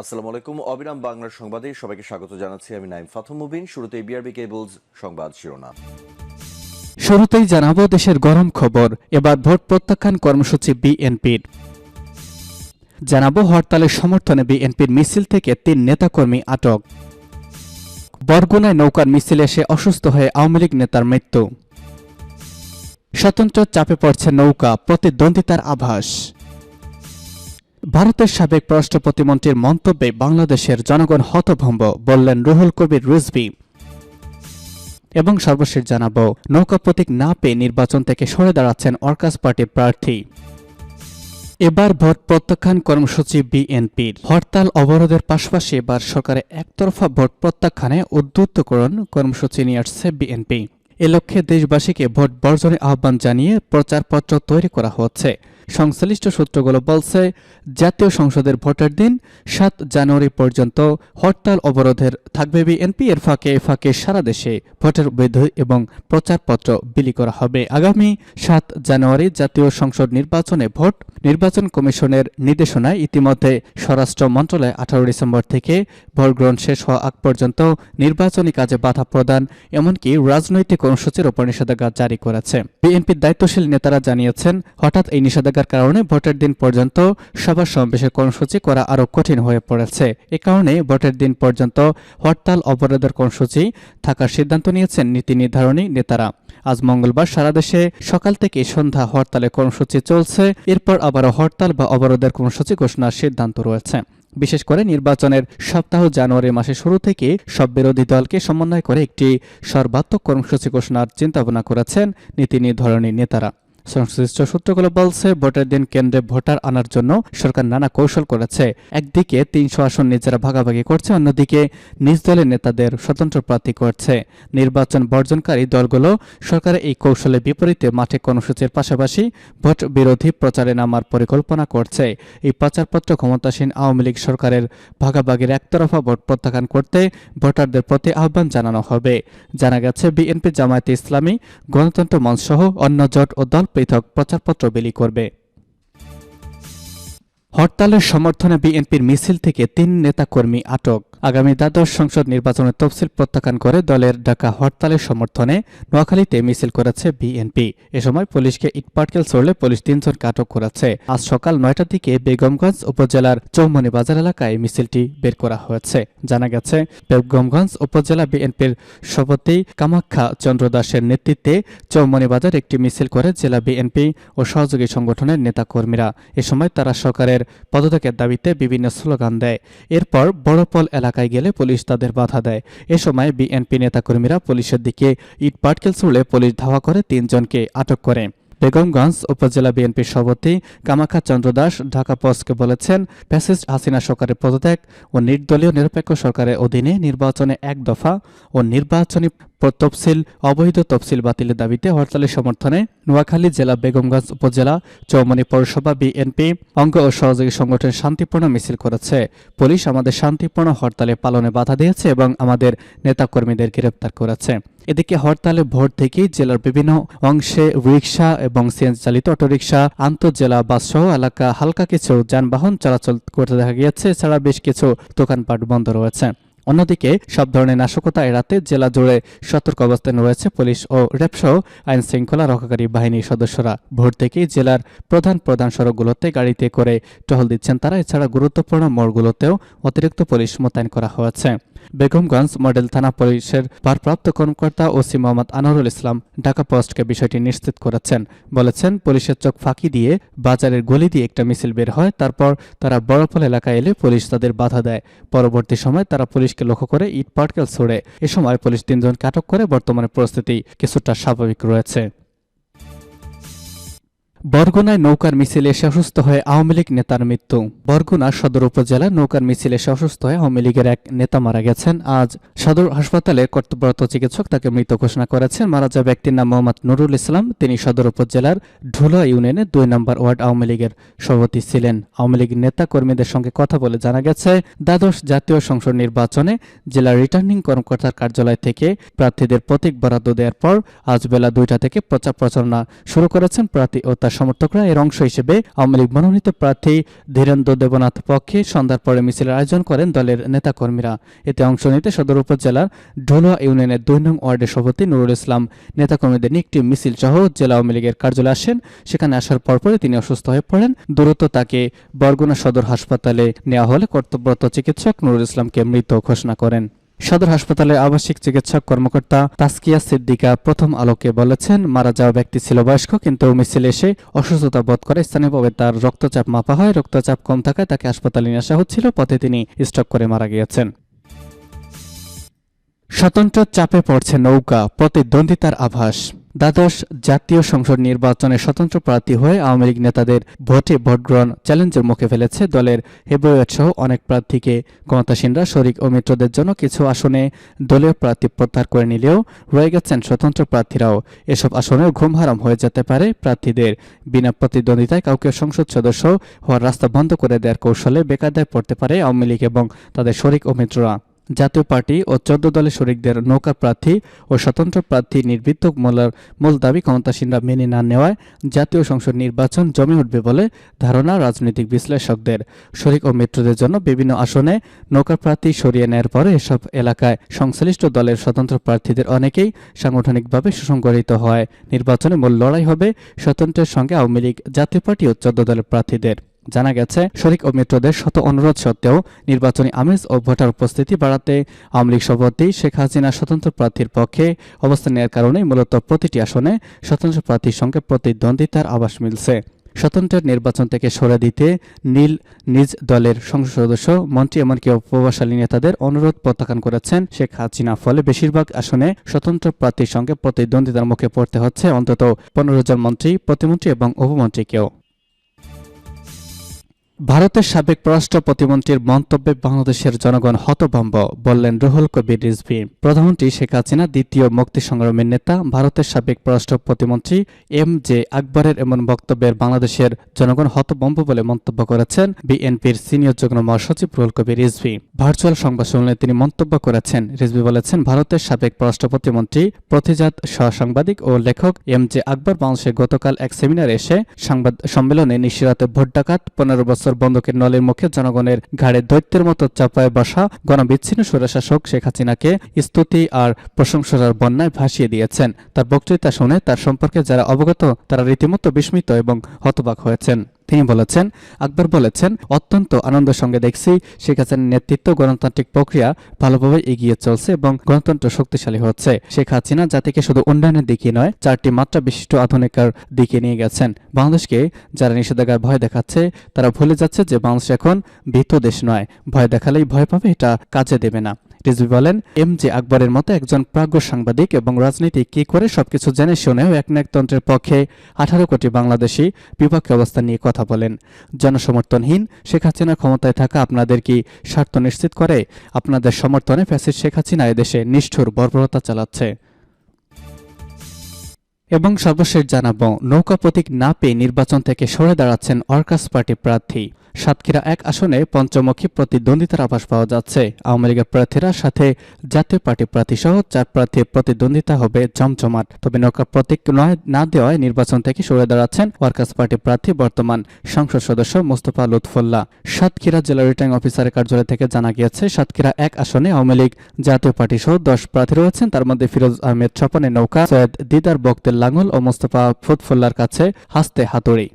আসসালামু আলাইকুম। অবিরাম বাংলার সংবাদে সবাইকে স্বাগত জানাচ্ছি। আমি নাইম ফাথম মুবিন। শুরুতে বিআরবি কেবলস সংবাদ শিরোনাম। শুরুতেই জানাব দেশের গরম খবর। এবার ভোট প্রত্যাখ্যান কর্মসূচি বিএনপির জানাব হরতালের সমর্থনে বিএনপির মিছিল থেকে তিন নেতাকর্মী আটক। বরগুনায় নৌকার মিছিল এসে অসুস্থ হয়ে আওয়ামী লীগ নেতার মৃত্যু। স্বতন্ত্র চাপে পড়ছে নৌকা। প্রতিদ্বন্দ্বিতার আভাস। ভারতের সাবেক পররাষ্ট্র প্রতিমন্ত্রীর মন্তব্যে বাংলাদেশের জনগণ হতভম্ব, বললেন রুহুল কবির রিজভী। এবং সর্বশেষ জানাব, নৌকা প্রতীক না পেয়ে নির্বাচন থেকে সরে দাঁড়াচ্ছেন অর্কাস পার্টির প্রার্থী। এবার ভোট প্রত্যাখ্যান কর্মসূচি বিএনপির। হরতাল অবরোধের পাশাপাশি এবার সরকারের একতরফা ভোট প্রত্যাখ্যানে উদ্বুদ্ধকরণ কর্মসূচি নিয়ে আসছে বিএনপি। এ লক্ষ্যে দেশবাসীকে ভোট বর্জনের আহ্বান জানিয়ে প্রচারপত্র তৈরি করা হচ্ছে। সংশ্লিষ্ট সূত্রগুলো বলছে, জাতীয় সংসদের ভোটের দিন সাত জানুয়ারি পর্যন্ত হরতাল অবরোধের থাকবে বিএনপি। এর ফাঁকে ফাঁকে সারা দেশে ভোটের বৈধ এবং প্রচারপত্র বিলি করা হবে। আগামী সাত জানুয়ারি জাতীয় সংসদ নির্বাচনে ভোট নির্বাচন কমিশনের নির্দেশনায় ইতিমধ্যে স্বরাষ্ট্র মন্ত্রণালয় আঠারো ডিসেম্বর থেকে ভোট গ্রহণ শেষ হওয়া আগ পর্যন্ত নির্বাচনী কাজে বাধা প্রদান, এমনকি রাজনৈতিক কর্মসূচির ওপর নিষেধাজ্ঞা জারি করেছে। বিএনপির দায়িত্বশীল নেতারা জানিয়েছেন, হঠাৎ এই নিষেধাজ্ঞার কারণে ভোটের দিন পর্যন্ত সভা সমাবেশের কর্মসূচি করা আরও কঠিন হয়ে পড়েছে। এ কারণে ভোটের দিন পর্যন্ত হরতাল অবরোধের কর্মসূচি থাকার সিদ্ধান্ত নিয়েছেন নীতি নির্ধারণী নেতারা। আজ মঙ্গলবার সারা দেশে সকাল থেকে সন্ধ্যা হরতালের কর্মসূচি চলছে, এরপর আবারও হরতাল বা অবরোধের কর্মসূচি ঘোষণার সিদ্ধান্ত রয়েছে। বিশেষ করে নির্বাচনের সপ্তাহ জানুয়ারি মাসের শুরু থেকে সব বিরোধী দলকে সমন্বয় করে একটি সর্বাত্মক কর্মসূচি ঘোষণার চিন্তাভাবনা করেছেন নীতি নির্ধারণী নেতারা। সংশ্লিষ্ট সূত্রগুলো বলছে, ভোটের দিন কেন্দ্রে ভোটার আনার জন্য সরকার নানা কৌশল করেছে। একদিকে তিনশো আসন নিজেরা ভাগাভাগি করছে, অন্যদিকে নিজ দলের নেতাদের স্বতন্ত্র প্রার্থী করছে। নির্বাচন বর্জনকারী দলগুলো সরকারের এই কৌশলের বিপরীতে মাঠে কর্মসূচির পাশাপাশি ভোট বিরোধী প্রচারে নামার পরিকল্পনা করছে। এই প্রচারপত্র ক্ষমতাসীন আওয়ামী লীগ সরকারের ভাগাভাগির একতরফা ভোট প্রত্যাখ্যান করতে ভোটারদের প্রতি আহ্বান জানানো হবে। জানা গেছে, বিএনপি জামায়াতে ইসলামী, গণতন্ত্র মঞ্চ সহ অন্য জোট ও দল পৃথক প্রচারপত্র বিলি করবে। হরতালের সমর্থনে বিএনপির মিছিল থেকে তিন নেতাকর্মী আটক। আগামী দ্বাদশ সংসদ নির্বাচনের তফসিল প্রত্যাখ্যান করে দলের ডাকা হরতালের সমর্থনে নোয়াখালীতে মিছিল করেছে বিএনপি। এ সময় পুলিশকে ইটপাটকেল ছড়লে পুলিশ তিনজনকে আটক করেছে। আজ সকাল নয়টার দিকে বেগমগঞ্জ উপজেলার চৌমনি বাজার এলাকায় মিছিলটি বের করা হয়েছে। জানা গেছে, বেগমগঞ্জ উপজেলা বিএনপির সভাপতি কামাখ্যা চন্দ্র দাসের নেতৃত্বে চৌমনি বাজার একটি মিছিল করে জেলা বিএনপি ও সহযোগী সংগঠনের নেতাকর্মীরা। এ সময় তারা সরকারের পদত্যাগের দাবিতে বিভিন্ন স্লোগান দেয়। এরপর বড়পল এলাকায় গেলে পুলিশ তাদের বাধা দেয়। এ সময় বিএনপি নেতাকর্মীরা পুলিশের দিকে ইট পাটকেল ছুড়লে পুলিশ ধাওয়া করে তিনজনকে আটক করে। বেগমগঞ্জ উপজেলা বিএনপির সভাপতি কামাখ্যা চন্দ্র দাস ঢাকা পোস্টকে বলেছেন, ফ্যাসিস্ট হাসিনা সরকারের পদত্যাগ ও নির্দলীয় নিরপেক্ষ সরকারের অধীনে নির্বাচনে এক দফা ও নির্বাচনী তফসিল অবৈধ তফসিল বাতিলের দাবিতে হরতালের সমর্থনে নোয়াখালী জেলা, বেগমগঞ্জ উপজেলা, চৌমনি পৌরসভা, বিএনপি অঙ্গ ও সহযোগী সংগঠন শান্তিপূর্ণ মিছিল করেছে। পুলিশ আমাদের শান্তিপূর্ণ হরতালে পালনে বাধা দিয়েছে এবং আমাদের নেতাকর্মীদের গ্রেপ্তার করেছে। এদিকে হরতালে ভোর থেকেই জেলার বিভিন্ন অংশে রিক্সা এবং সিএনজি চালিত অটোরিকশা, আন্তঃজেলা বাসসহ এলাকা হালকা কিছু যানবাহন চলাচল করতে দেখা গিয়েছে, এছাড়া বেশ কিছু দোকানপাট বন্ধ রয়েছে। অন্যদিকে সব ধরনের নাশকতা এড়াতে জেলা জুড়ে সতর্ক অবস্থানে রয়েছে পুলিশ ও র্যাবসহ আইন শৃঙ্খলা রক্ষাকারী বাহিনীর সদস্যরা। ভোর থেকেই জেলার প্রধান প্রধান সড়কগুলোতে গাড়িতে করে টহল দিচ্ছেন তারা। এছাড়া গুরুত্বপূর্ণ মোড়গুলোতেও অতিরিক্ত পুলিশ মোতায়েন করা হয়েছে। বেগমগঞ্জ মডেল থানা পুলিশের ভারপ্রাপ্ত কর্মকর্তা ওসি মোহাম্মদ আনোয়ারুল ইসলাম ঢাকা পোস্টকে বিষয়টি নিশ্চিত করেছেন। বলেছেন, পুলিশের চোখ ফাঁকি দিয়ে বাজারের গলি দিয়ে একটা মিছিল বের হয়, তারপর তারা বড়পল এলাকায় এলে পুলিশ তাদের বাধা দেয়। পরবর্তী সময় তারা পুলিশকে লক্ষ্য করে ইট পাটকেল ছোড়ে। এ সময় পুলিশ তিনজনকে আটক করে বর্তমানে পরিস্থিতি কিছুটা স্বাভাবিক রয়েছে। বরগুনায় নৌকার মিছিলে অসুস্থ হয়ে আওয়ামী লীগ নেতার মৃত্যু। বরগুনা সদর উপজেলা নৌকার মিছিলে অসুস্থ হয়ে আওয়ামী লীগের এক নেতা মারা গেছেন। আজ সদর হাসপাতালে কর্তব্যরত চিকিৎসক তাকে মৃত ঘোষণা করেছেন। মারা যাওয়া ব্যক্তির নাম মোহাম্মদ নুরুল ইসলাম। তিনি সদর উপজেলার ঢুলা ইউনিয়নের দুই নম্বর ওয়ার্ড আওয়ামী লীগের সভাপতি ছিলেন। আওয়ামী লীগ নেতা কর্মীদের সঙ্গে কথা বলে জানা গেছে, দ্বাদশ জাতীয় সংসদ নির্বাচনে জেলা রিটার্নিং কর্মকর্তার কার্যালয় থেকে প্রার্থীদের প্রতীক বরাদ্দ দেওয়ার পর আজ বেলা দুইটা থেকে প্রচার প্রচারণা শুরু করেছেন প্রার্থী ও তার তার সমর্থকরা এর অংশ হিসেবে আওয়ামী লীগ মনোনীত প্রার্থী ধীরেন্দ্র দেবনাথ পক্ষে সন্ধ্যার পরে মিছিলের আয়োজন করেন দলের নেতাকর্মীরা। এতে অংশ নিতে সদর উপজেলার ঢোলুয়া ইউনিয়নের দুই নং ওয়ার্ডের সভাপতি নুরুল ইসলাম, নেতাকর্মীদের নিয়ে একটি মিছিল সহ জেলা আওয়ামী লীগের কার্যালয়ে আসেন। সেখানে আসার পরপরই তিনি অসুস্থ হয়ে পড়েন। দ্রুত তাকে বরগুনা সদর হাসপাতালে নেওয়া হলে কর্তব্যরত চিকিৎসক নুরুল ইসলামকে মৃত ঘোষণা করেন। সদর হাসপাতালের আবাসিক চিকিৎসক কর্মকর্তা তাসকিয়া সিদ্দিকা প্রথম আলোকে বলেছেন, মারা যাওয়া ব্যক্তি ছিল বয়স্ক, কিন্তু মিছিল এসে অসুস্থতা বোধ করে স্থানীয়ভাবে তার রক্তচাপ মাপা হয়। রক্তচাপ কম থাকায় তাকে হাসপাতালে নিয়ে আসা হচ্ছিল, পথে তিনি স্ট্রোক করে মারা গিয়েছেন। স্বতন্ত্র চাপে পড়ছে নৌকা, প্রতিদ্বন্দ্বিতার আভাস। দ্বাদশ জাতীয় সংসদ নির্বাচনে স্বতন্ত্র প্রার্থী হয়ে আওয়ামী লীগ নেতাদের ভোটে ভোটগ্রহণ চ্যালেঞ্জের মুখে ফেলেছে দলের হেবুয়েট সহ অনেক প্রার্থীকে। ক্ষমতাসীনরা শরিক ও মিত্রদের জন্য কিছু আসনে দলীয় প্রার্থী প্রত্যাহার করে নিলেও রয়ে গেছেন স্বতন্ত্র প্রার্থীরাও। এসব আসনেও ঘুম হারাম হয়ে যেতে পারে প্রার্থীদের। বিনা প্রতিদ্বন্দ্বিতায় কাউকে সংসদ সদস্য হওয়ার রাস্তা বন্ধ করে দেওয়ার কৌশলে বেকায়দায় পড়তে পারে আওয়ামী লীগ এবং তাদের শরিক ও মিত্ররা। জাতীয় পার্টি ও চোদ্দ দলের শরিকদের নৌকা প্রার্থী ও স্বতন্ত্র প্রার্থী নির্বিত্ত মূলার মূল দাবি ক্ষমতাসীনরা মেনে না নেওয়ায় জাতীয় সংসদ নির্বাচন জমে উঠবে বলে ধারণা রাজনৈতিক বিশ্লেষকদের। শরিক ও মিত্রদের জন্য বিভিন্ন আসনে নৌকা প্রার্থী সরিয়ে নেয়ার পরে এসব এলাকায় সংশ্লিষ্ট দলের স্বতন্ত্র প্রার্থীদের অনেকেই সাংগঠনিকভাবে সুসংগঠিত হয়। নির্বাচনে মূল লড়াই হবে স্বতন্ত্রের সঙ্গে আওয়ামী লীগ, জাতীয় পার্টি ও চোদ্দ দলের প্রার্থীদের। জানা গেছে, শরিক ও মিত্রদের শত অনুরোধ সত্ত্বেও নির্বাচনী আমেজ ও ভোটার উপস্থিতি বাড়াতে আওয়ামী লীগ সভাপতি শেখ হাসিনা স্বতন্ত্র প্রার্থীর পক্ষে অবস্থান নেওয়ার কারণে মূলত প্রতিটি আসনে স্বতন্ত্র প্রার্থীর সঙ্গে প্রতিদ্বন্দ্বিতার আভাস মিলছে। স্বতন্ত্রের নির্বাচন থেকে সরে দিতে নীল নিজ দলের সংসদ সদস্য, মন্ত্রী এমনকি প্রভাবশালী নেতাদের অনুরোধ প্রত্যাখ্যান করেছেন শেখ হাসিনা। ফলে বেশিরভাগ আসনে স্বতন্ত্র প্রার্থীর সঙ্গে প্রতিদ্বন্দ্বিতার মুখে পড়তে হচ্ছে অন্তত পনেরো জন মন্ত্রী, প্রতিমন্ত্রী এবং উপমন্ত্রীকেও। ভারতের সাবেক পররাষ্ট্র প্রতিমন্ত্রীর মন্তব্যে বাংলাদেশের জনগণ হতভম্ব বললেন রুহুল কবির রিজভি। প্রধানমন্ত্রী শেখ হাসিনা দ্বিতীয় মুক্তি সংগ্রামের নেতা, ভারতের সাবেক পররাষ্ট্র প্রতিমন্ত্রী এম জে আকবরের এমন বক্তব্যের বাংলাদেশের জনগণ হতভম্ব বলে মন্তব্য করেছেন বিএনপির সিনিয়র যুগ্ম মহাসচিব রুহুল কবির রিজভি। ভার্চুয়াল সংবাদ সম্মেলনে তিনি মন্তব্য করেছেন। রিজভি বলেছেন, ভারতের সাবেক পররাষ্ট্র প্রতিমন্ত্রী, প্রতিজাত সহসাংবাদিক ও লেখক এম জে আকবর বাংলাদেশে গতকাল এক সেমিনারে এসে সংবাদ সম্মেলনে নিশিরাতে ভোট ডাকাত, পনেরো বছর বন্ধকের নলের মুখে জনগণের ঘাড়ে দৈত্যের মতো চাপায় বসা গণবিচ্ছিন্ন স্বৈরশাসক শেখ হাসিনাকে স্তুতি আর প্রশংসার বন্যায় ভাসিয়ে দিয়েছেন। তার বক্তৃতা শুনে তার সম্পর্কে যারা অবগত, তারা রীতিমতো বিস্মিত এবং হতবাক হয়েছেন। তিনি বলেছেন, আকবর বলেছেন, অত্যন্ত আনন্দের সঙ্গে দেখছি শেখ হাসিনার নেতৃত্ব গণতান্ত্রিক প্রক্রিয়া ভালোভাবে এগিয়ে চলছে এবং গণতন্ত্র শক্তিশালী হচ্ছে। শেখ হাসিনা জাতিকে শুধু উন্নয়নের দিকে নয়, চারটি মাত্রা বিশিষ্ট আধুনিকার দিকে নিয়ে গেছেন। বাংলাদেশকে যারা নিষেধাজ্ঞার ভয় দেখাচ্ছে, তারা ভুলে যাচ্ছে যে বাংলাদেশ এখন ভীত দেশ নয়। ভয় দেখালেই ভয় পাবে, এটা কাজে দেবে না। রিজভি বলেন এম জে আকবরের মতো একজন প্রাজ্ঞ সাংবাদিক এবং রাজনীতি কি করে সবকিছু জেনে শুনেও একনায়কতন্ত্রের পক্ষে আঠারো কোটি বাংলাদেশি বিপক্ষে অবস্থান নিয়ে কথা বলেন। জনসমর্থনহীন শেখ হাসিনার ক্ষমতায় থাকা আপনাদের কি স্বার্থ নিশ্চিত করে? আপনাদের সমর্থনে ফ্যাসিস্ট শেখ হাসিনা এদেশে নিষ্ঠুর বর্বরতা চালাচ্ছে। এবং সর্বশেষ জানাব, নৌকা প্রতীক না পেয়ে নির্বাচন থেকে সরে দাঁড়াচ্ছেন অর্কাস পার্টি প্রার্থী। সাতক্ষীরা এক আসনে পঞ্চমুখী প্রতিদ্বন্দ্বিতার আভাস পাওয়া যাচ্ছে। আওয়ামী লীগের প্রার্থীরা সাথে জাতীয় পার্টি প্রার্থী সহ চার প্রার্থীর প্রতিদ্বন্দ্বিতা হবে জমজমাট। তবে নৌকা প্রতীক না দেওয়ায় নির্বাচন থেকে সরে দাঁড়াচ্ছেন ওয়ার্কার্স পার্টি প্রার্থী বর্তমান সংসদ সদস্য মোস্তফা লুৎফুল্লাহ। সাতক্ষীরা জেলা রিটার্নিং অফিসারের কার্যালয় থেকে জানা গিয়েছে, সাতক্ষীরা এক আসনে আওয়ামী লীগ জাতীয় পার্টি সহ দশ প্রার্থী রয়েছেন। তার মধ্যে ফিরোজ আহমেদ স্বপনের নৌকা, সৈয়দ দিদার বক্তের লাঙ্গল ও মোস্তফা ফুটফুল্লার কাছে হাসতে হাতুড়ি।